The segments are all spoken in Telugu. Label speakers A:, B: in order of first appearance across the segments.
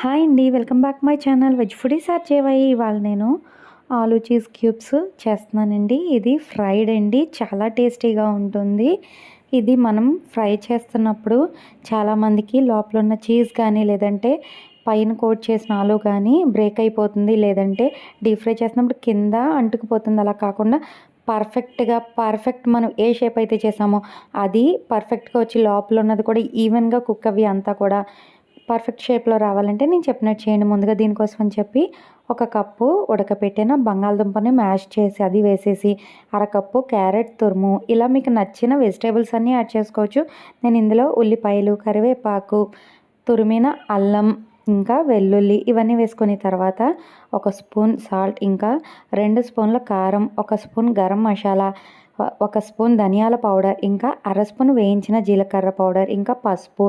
A: హాయ్ అండి welcome back my channel veg foodie sir చేవాయి ఇవాళ నేను ఆలూ చీజ్ క్యూబ్స్ చేస్తున్నానండి. ఇది ఫ్రైడ్ అండి చాలా టేస్టీగా ఉంటుంది. ఇది మనం ఫ్రై చేస్తున్నప్పుడు చాలామందికి లోపల ఉన్న చీజ్ కానీ లేదంటే పైన కోట్ చేసిన ఆలు కానీ బ్రేక్ అయిపోతుంది లేదంటే డీప్ ఫ్రై చేసినప్పుడు కింద అంటుకుపోతుంది. అలా కాకుండా పర్ఫెక్ట్గా పర్ఫెక్ట్ మనం ఏ షేప్ అయితే చేసామో అది పర్ఫెక్ట్గా వచ్చి లోపల ఉన్నది కూడా ఈవెన్గా కుక్ అవి అంతా కూడా పర్ఫెక్ట్ షేప్లో రావాలంటే నేను చెప్పినట్టు చేయండి. ముందుగా దీనికోసం అని చెప్పి ఒక కప్పు ఉడకపెట్టిన బంగాళదుంపని మ్యాష్ చేసి అది వేసేసి అరకప్పు క్యారెట్ తురుము ఇలా మీకు నచ్చిన వెజిటేబుల్స్ అన్నీ యాడ్ చేసుకోవచ్చు. నేను ఇందులో ఉల్లిపాయలు కరివేపాకు తురిమిన అల్లం ఇంకా వెల్లుల్లి ఇవన్నీ వేసుకున్న తర్వాత ఒక స్పూన్ సాల్ట్ ఇంకా రెండు స్పూన్ల కారం ఒక స్పూన్ గరం మసాలా ఒక స్పూన్ ధనియాల పౌడర్ ఇంకా అర స్పూన్ వేయించిన జీలకర్ర పౌడర్ ఇంకా పసుపు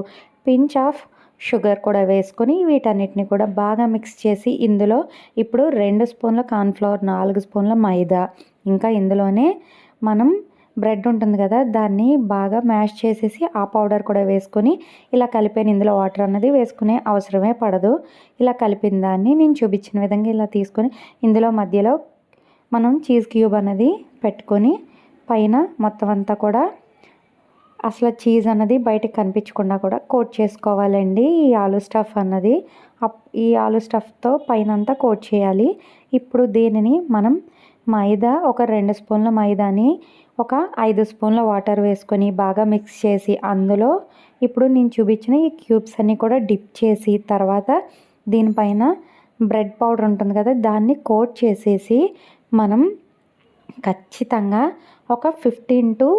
A: పించ్ ఆఫ్ షుగర్ కూడా వేసుకొని వీటన్నిటిని కూడా బాగా మిక్స్ చేసి ఇందులో ఇప్పుడు రెండు స్పూన్ల కార్న్ఫ్లవర్ నాలుగు స్పూన్ల మైదా. ఇంకా ఇందులోనే మనం బ్రెడ్ ఉంటుంది కదా దాన్ని బాగా మ్యాష్ చేసేసి ఆ పౌడర్ కూడా వేసుకొని ఇలా కలిపిన ఇందులో వాటర్ అన్నది వేసుకునే అవసరమే పడదు. ఇలా కలిపిన దాన్ని నేను చూపించిన విధంగా ఇలా తీసుకొని ఇందులో మధ్యలో మనం చీజ్ క్యూబ్ అనేది పెట్టుకొని పైన మొత్తం అంతా కూడా అసలు చీజ్ అన్నది బయటకు కనిపించకుండా కూడా కోట్ చేసుకోవాలండి. ఈ ఆలు స్టఫ్ అన్నది. ఈ ఆలు స్టఫ్తో పైన అంతా కోట్ చేయాలి. ఇప్పుడు దీనిని మనం మైదా ఒక రెండు స్పూన్ల మైదాని ఒక ఐదు స్పూన్ల వాటర్ వేసుకొని బాగా మిక్స్ చేసి అందులో ఇప్పుడు నేను చూపించిన ఈ క్యూబ్స్ అన్నీ కూడా డిప్ చేసి తర్వాత దీనిపైన బ్రెడ్ పౌడర్ ఉంటుంది కదా దాన్ని కోట్ చేసేసి మనం ఖచ్చితంగా ఒక ఫిఫ్టీన్ టు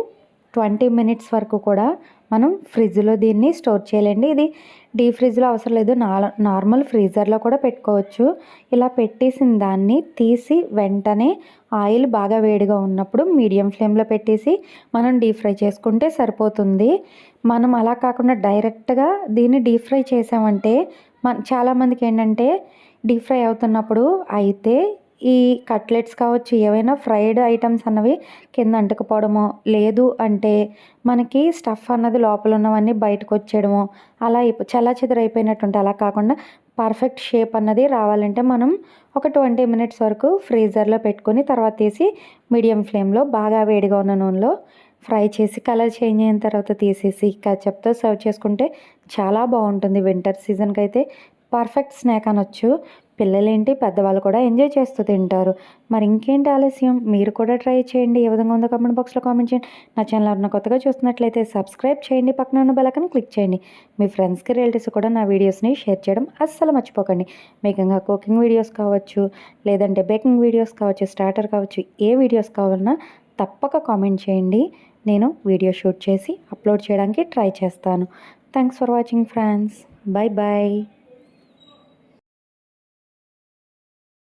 A: ట్వంటీ మినిట్స్ వరకు కూడా మనం ఫ్రిడ్జ్లో దీన్ని స్టోర్ చేయాలండి. ఇది డీప్ ఫ్రిడ్జ్లో అవసరం లేదు. నార్మల్ ఫ్రీజర్లో కూడా పెట్టుకోవచ్చు. ఇలా పెట్టేసిన దాన్ని తీసి వెంటనే ఆయిల్ బాగా వేడిగా ఉన్నప్పుడు మీడియం ఫ్లేమ్లో పెట్టేసి మనం డీప్ ఫ్రై చేసుకుంటే సరిపోతుంది. మనం అలా కాకుండా డైరెక్ట్గా దీన్ని డీప్ ఫ్రై చేసామంటే మన చాలామందికి ఏంటంటే డీప్ ఫ్రై అవుతున్నప్పుడు అయితే ఈ కట్లెట్స్ కావచ్చు ఏవైనా ఫ్రైడ్ ఐటమ్స్ అన్నవి కింద అంటుకుపోవడమో లేదు అంటే మనకి స్టఫ్ అన్నది లోపల ఉన్నవన్నీ బయటకు వచ్చేయడము అలా చాలా చెదరైపోయినట్టుంటే అలా కాకుండా పర్ఫెక్ట్ షేప్ అన్నది రావాలంటే మనం ఒక ట్వంటీ మినిట్స్ వరకు ఫ్రీజర్లో పెట్టుకొని తర్వాత తీసి మీడియం ఫ్లేమ్లో బాగా వేడిగా ఉన్న నూనెలో ఫ్రై చేసి కలర్ చేంజ్ అయిన తర్వాత తీసేసి కచప్తో సర్వ్ చేసుకుంటే చాలా బాగుంటుంది. వింటర్ సీజన్కి అయితే పర్ఫెక్ట్ స్నాక్ అనొచ్చు. పిల్లలేంటి? పెద్దవాళ్ళు కూడా ఎంజాయ్ చేస్తూ తింటారు. మరి ఇంకేంటి ఆలస్యం? మీరు కూడా ట్రై చేయండి. ఏ విధంగా ఉందో కామెంట్ బాక్స్లో కామెంట్ చేయండి. నా ఛానల్ ఎవరైనా కొత్తగా చూస్తున్నట్లయితే సబ్స్క్రైబ్ చేయండి. పక్కన ఉన్న బెలకన్ క్లిక్ చేయండి. మీ ఫ్రెండ్స్కి రిలేటివ్స్ కూడా నా వీడియోస్ని షేర్ చేయడం అస్సలు మర్చిపోకండి. మీకు ఇంకా కుకింగ్ వీడియోస్ కావచ్చు లేదంటే బేకింగ్ వీడియోస్ కావచ్చు స్టార్టర్ కావచ్చు ఏ వీడియోస్ కావాలన్నా తప్పక కామెంట్ చేయండి. నేను వీడియో షూట్ చేసి అప్లోడ్ చేయడానికి ట్రై చేస్తాను. Thanks for watching friends. Bye bye